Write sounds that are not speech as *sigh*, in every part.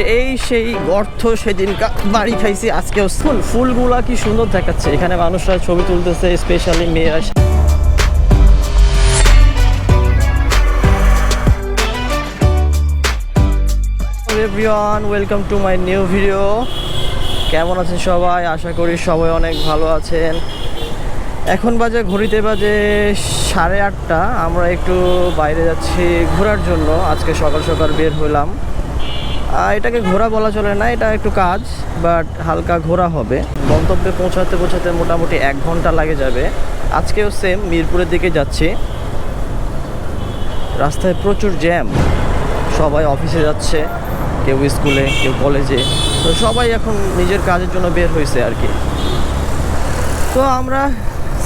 সেই সেই অর্থ সেদিন বাড়ি খাইছি, আজকেও ফুল। ফুলগুলা কি সুন্দর দেখাচ্ছে। এখানে মানুষরা ছবি তুলতেছে স্পেশালি মেয়েরা everyone welcome to my new video কেমন আছেন সবাই? আশা করি সবাই অনেক ভালো আছেন। এখন বাজে, ঘড়িতে বাজে সাড়ে আটটা। আমরা একটু বাইরে যাচ্ছি ঘোরার জন্য। আজকে সকাল সকাল বের হলাম। এটাকে ঘোরা বলা চলে না, এটা একটু কাজ বাট হালকা ঘোরা হবে। গন্তব্যে পৌঁছাতে পৌঁছাতে মোটামুটি এক ঘণ্টা লাগে যাবে। আজকেও সেম মিরপুরের দিকে যাচ্ছি। রাস্তায় প্রচুর জ্যাম সবাই অফিসে যাচ্ছে, কেউ স্কুলে, কেউ কলেজে তো সবাই এখন নিজের কাজের জন্য বের হয়েছে আর কি। তো আমরা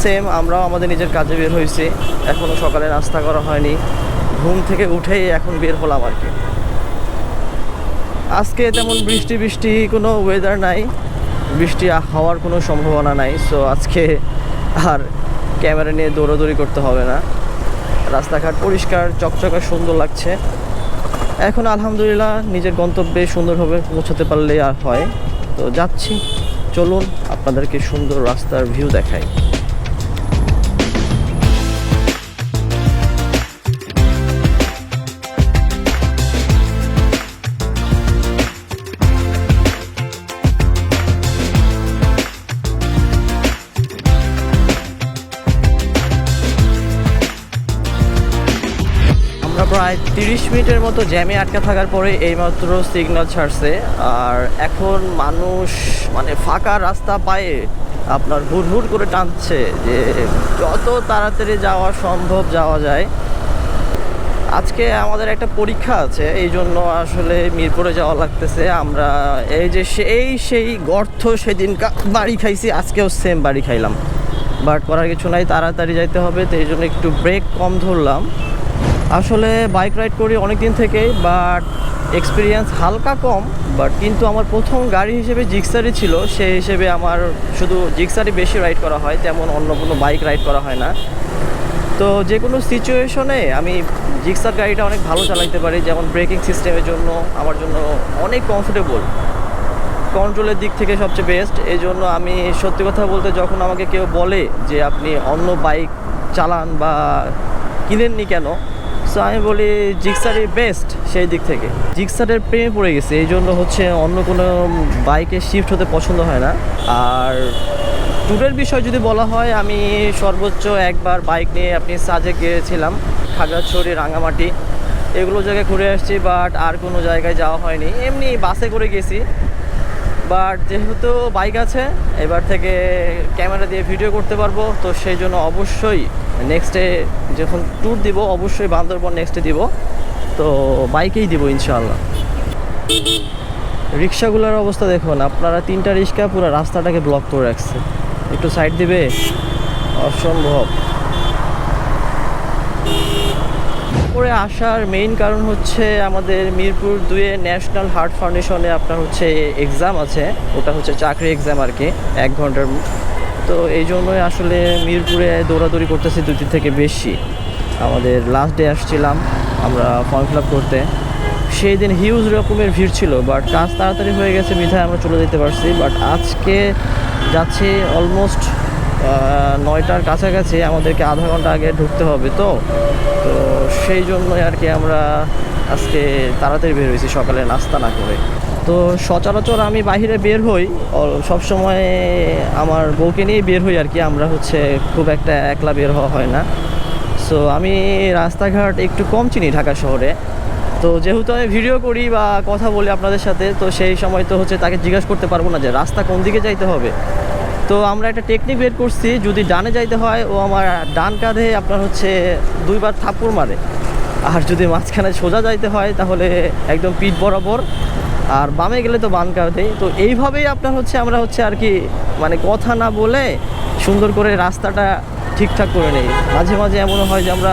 সেম আমরাও আমাদের নিজের কাজে বের হয়েছি এখনও সকালে নাস্তা করা হয়নি। ঘুম থেকে উঠেই এখন বের হলাম আর কি। আজকে তেমন বৃষ্টি বৃষ্টি কোনো ওয়েদার নাই। বৃষ্টি হওয়ার কোনো সম্ভাবনা নাই সো আজকে আর ক্যামেরা নিয়ে দৌড়াদৌড়ি করতে হবে না। রাস্তাঘাট পরিষ্কার, চকচকা, সুন্দর লাগছে। এখন আলহামদুলিল্লাহ নিজের গন্তব্যে সুন্দরভাবে পৌঁছাতে পারলে আর হয়। তো যাচ্ছি, চলুন আপনাদেরকে সুন্দর রাস্তার ভিউ দেখাই। প্রায় তিরিশ মিনিটের মতো জ্যামে আটকে থাকার পরে এইমাত্র সিগন্যাল ছাড়ছে। আর এখন মানুষ মানে ফাঁকা রাস্তা পায়ে আপনার হুড় করে টানছে যে যত তাড়াতাড়ি যাওয়া সম্ভব যাওয়া যায়। আজকে আমাদের একটা পরীক্ষা আছে, এই জন্য আসলে মিরপুরে যাওয়া লাগতেছে। আমরা এই যে সেই সেই গর্ত সেদিন বাড়ি খাইছি, আজকেও সেম বাড়ি খাইলাম। বাট করার কিছু নাই, তাড়াতাড়ি যাইতে হবে, তো এই জন্য একটু ব্রেক কম ধরলাম। আসলে বাইক রাইড করি অনেক দিন থেকেই বাট এক্সপিরিয়েন্স হালকা কম বাট কিন্তু আমার প্রথম গাড়ি হিসেবে জিক্সারই ছিল। সেই হিসেবে আমার শুধু জিক্সারই বেশি রাইড করা হয়, তেমন অন্য কোনো বাইক রাইড করা হয় না। তো যে কোনো সিচুয়েশনে আমি জিক্সার গাড়িটা অনেক ভালো চালাইতে পারি, যেমন ব্রেকিং সিস্টেমের জন্য আমার জন্য অনেক কমফোর্টেবল কন্ট্রোলের দিক থেকে সবচেয়ে বেস্ট এই জন্য আমি সত্যি কথা বলতে যখন আমাকে কেউ বলে যে আপনি অন্য বাইক চালান বা কিনেননি কেন সো আমি বলি জিক্সারই বেস্ট সেই দিক থেকে। জিক্সারের প্রেমে পড়ে গেছে, এই জন্য হচ্ছে অন্য কোনো বাইকে শিফট হতে পছন্দ হয় না। আর ট্যুরের বিষয় যদি বলা হয়, আমি সর্বোচ্চ একবার বাইক নিয়ে আপনি সাজে গিয়েছিলাম, খাগড়াছড়ি রাঙামাটি এগুলো জায়গায় ঘুরে আসছি বাট আর কোনো জায়গায় যাওয়া হয়নি। এমনি বাসে করে গেছি। বাট যেহেতু বাইক আছে, এবার থেকে ক্যামেরা দিয়ে ভিডিও করতে পারব, তো সেই জন্য অবশ্যই নেক্সটে যখন ট্যুর দিব, অবশ্যই বান্দরবন নেক্সটে দিব। তো বাইকেই দিব, ইনশাআল্লাহ। রিক্সাগুলোর অবস্থা দেখুন, আপনারা তিনটা রিক্সা পুরো রাস্তাটাকে ব্লক করে রাখছে। একটু সাইড দিবে? অসম্ভব। পরে আসার মেইন কারণ হচ্ছে আমাদের মিরপুর দুয়ে ন্যাশনাল হার্ট ফাউন্ডেশনে আপনার হচ্ছে এক্সাম আছে। ওটা হচ্ছে চাকরি এক্সাম আর কি, এক ঘণ্টার তো এই জন্যই আসলে মিরপুরে দৌড়াদৌড়ি করতেছি দিন থেকে বেশি। আমাদের লাস্ট ডে আসছিলাম আমরা ফর্ম ফিল আপ করতে। সেই দিন হিউজ রকমের ভিড় ছিল বাট কাজ তাড়াতাড়ি হয়ে গেছে বিধায় আমরা চলে যেতে পারছি। বাট আজকে যাচ্ছি অলমোস্ট নয়টার কাছাকাছি, আমাদেরকে আধা ঘণ্টা আগে ঢুকতে হবে তো। তো সেই জন্যই আর কি আমরা আজকে তাড়াতাড়ি বের হয়েছি, সকালে নাস্তা না করে। তো সচরাচর আমি বাইরে বের হই সবসময় আমার বউকে নিয়েই বের হই আর কি, আমরা হচ্ছে খুব একটা একলা বের হওয়া হয় না। সো আমি রাস্তাঘাট একটু কম চিনি ঢাকা শহরে। তো যেহেতু আমি ভিডিও করি বা কথা বলি আপনাদের সাথে, তো সেই সময় তো হচ্ছে তাকে জিজ্ঞাসা করতে পারব না যে রাস্তা কোন দিকে যাইতে হবে। তো আমরা একটা টেকনিক বের করছি, যদি ডানে যাইতে হয়, ও আমার ডান কাঁধে আপনার হচ্ছে দুইবার থাপ্পড় মারে। আর যদি মাঝখানে সোজা যাইতে হয়, তাহলে একদম পিঠ বরাবর। আর বামে গেলে তো বান কাঁধে। তো এইভাবেই আপনার হচ্ছে, আমরা হচ্ছে আর কি মানে কথা না বলে সুন্দর করে রাস্তাটা ঠিকঠাক করে নেই। মাঝে মাঝে এমনও হয় যে আমরা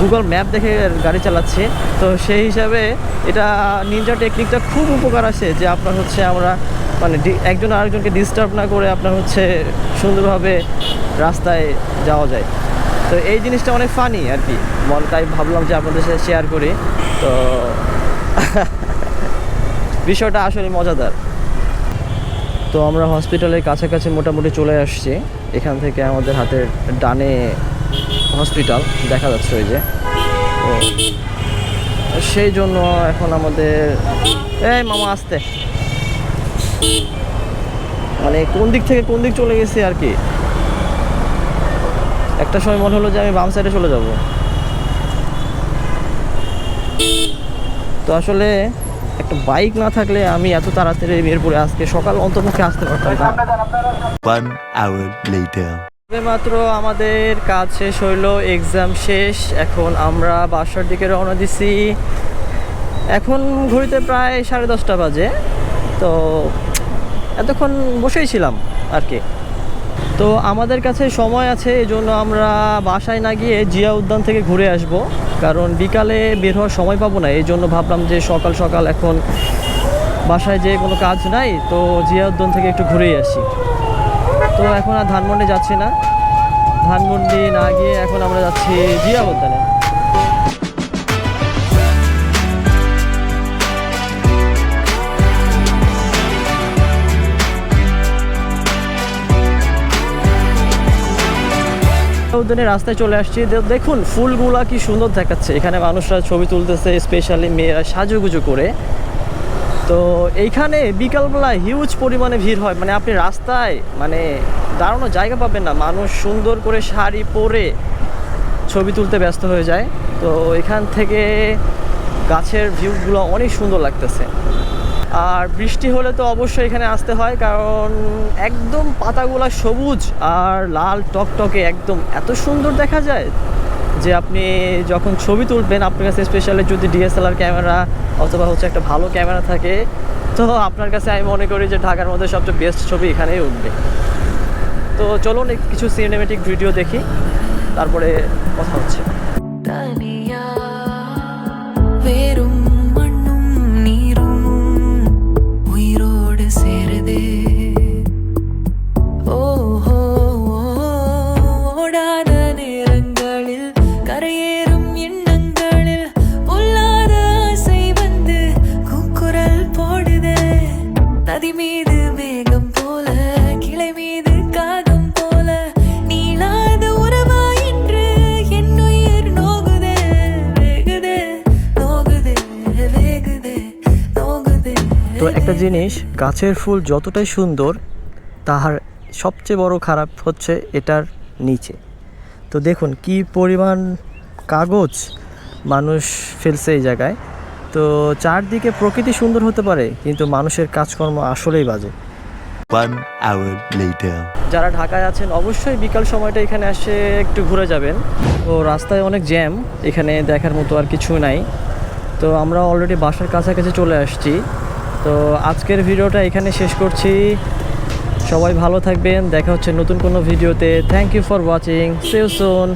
গুগল ম্যাপ দেখে গাড়ি চালাচ্ছি। তো সেই হিসাবে এটা নিনজা টেকনিকটা খুব উপকার আসে যে আপনার হচ্ছে আমরা মানে একজন আরেকজনকে ডিস্টার্ব না করে আপনার হচ্ছে সুন্দরভাবে রাস্তায় যাওয়া যায়। তো এই জিনিসটা অনেক ফানি আর কি। মন তাই ভাবলাম যে আপনাদের সাথে শেয়ার করি। তো *laughs* বিষয়টা আসলে মজাদার। তো আমরা হসপিটালের কাছাকাছি মোটামুটি চলে আসছি। এখান থেকে আমাদের হাতের ডানে হসপিটাল দেখা যাচ্ছে ওই যে। তো সেই জন্য এখন আমাদের এই মামা আসতে মানে কোন দিক থেকে কোন দিক চলে গেছি আর কি? একটা সময় মনে হলো যে আমি বাম সাইডে চলে যাব। তো আসলে একটা বাইক না থাকলে আমি এত তাড়াতাড়ি মিরপুরে আজকে সকাল অন্তর্মুখে আসতে পারতাম না. মাত্র আমাদের কাজ শেষ হইল এক্সাম শেষ এখন আমরা বাসার দিকে রওনা দিছি। এখন ঘড়িতে প্রায় সাড়ে দশটা বাজে তো এতক্ষণ বসেই ছিলাম আর কি। তো আমাদের কাছে সময় আছে এই জন্য আমরা বাসায় না গিয়ে জিয়া উদ্যান থেকে ঘুরে আসব। কারণ বিকালে বের হওয়ার সময় পাবো না এই জন্য ভাবলাম যে সকাল সকাল এখন বাসায় যে কোনো কাজ নাই, তো জিয়া উদ্যান থেকে একটু ঘুরেই আসি। তো এখন আর ধানমন্ডি যাচ্ছি না। ধানমন্ডি না গিয়ে এখন আমরা যাচ্ছি জিয়া উদ্যানে। উদ্যানের রাস্তায় চলে আসছি। দেখুন, ফুলগুলা কি সুন্দর দেখাচ্ছে। এখানে মানুষরা ছবি তুলতেছে স্পেশালি মেয়েরা সাজুগুজু করে। তো এইখানে বিকালবেলা হিউজ পরিমাণে ভিড় হয়। মানে আপনি রাস্তায় মানে দাঁড়ানোর জায়গা পাবেন না। মানুষ সুন্দর করে শাড়ি পরে ছবি তুলতে ব্যস্ত হয়ে যায়। তো এখান থেকে গাছের ভিউগুলো অনেক সুন্দর লাগতেছে। আর বৃষ্টি হলে তো অবশ্যই এখানে আসতে হয়, কারণ একদম পাতাগুলা সবুজ আর লাল টকটকে একদম এত সুন্দর দেখা যায় যে আপনি যখন ছবি তুলবেন, আপনার কাছে স্পেশালি যদি ডিএসএলআর ক্যামেরা অথবা হচ্ছে একটা ভালো ক্যামেরা থাকে, তো আপনার কাছে আমি মনে করি যে ঢাকার মধ্যে সবচেয়ে বেস্ট ছবি এখানেই উঠবে। তো চলুন কিছু সিনেমেটিক ভিডিও দেখি, তারপরে কথা হচ্ছে। একটা জিনিস গাছের ফুল যতটাই সুন্দর তাহার সবচেয়ে বড় খারাপ হচ্ছে এটার নিচে। তো দেখুন কি পরিমাণ কাগজ মানুষ ফেলছে এই জায়গায়। তো চারদিকে প্রকৃতি সুন্দর হতে পারে কিন্তু মানুষের কাজকর্ম আসলেই বাজে। যারা ঢাকায় আছেন অবশ্যই বিকাল সময়টা এখানে এসে একটু ঘুরে যাবেন। তো রাস্তায় অনেক জ্যাম এখানে দেখার মতো আর কিছু নাই। তো আমরা অলরেডি বাসার কাছাকাছি চলে আসছি। তো আজকের ভিডিওটা এখানে শেষ করছি। সবাই ভালো থাকবেন, দেখা হচ্ছে নতুন কোনো ভিডিওতে। থ্যাংক ইউ ফর ওয়াচিং সেও সুন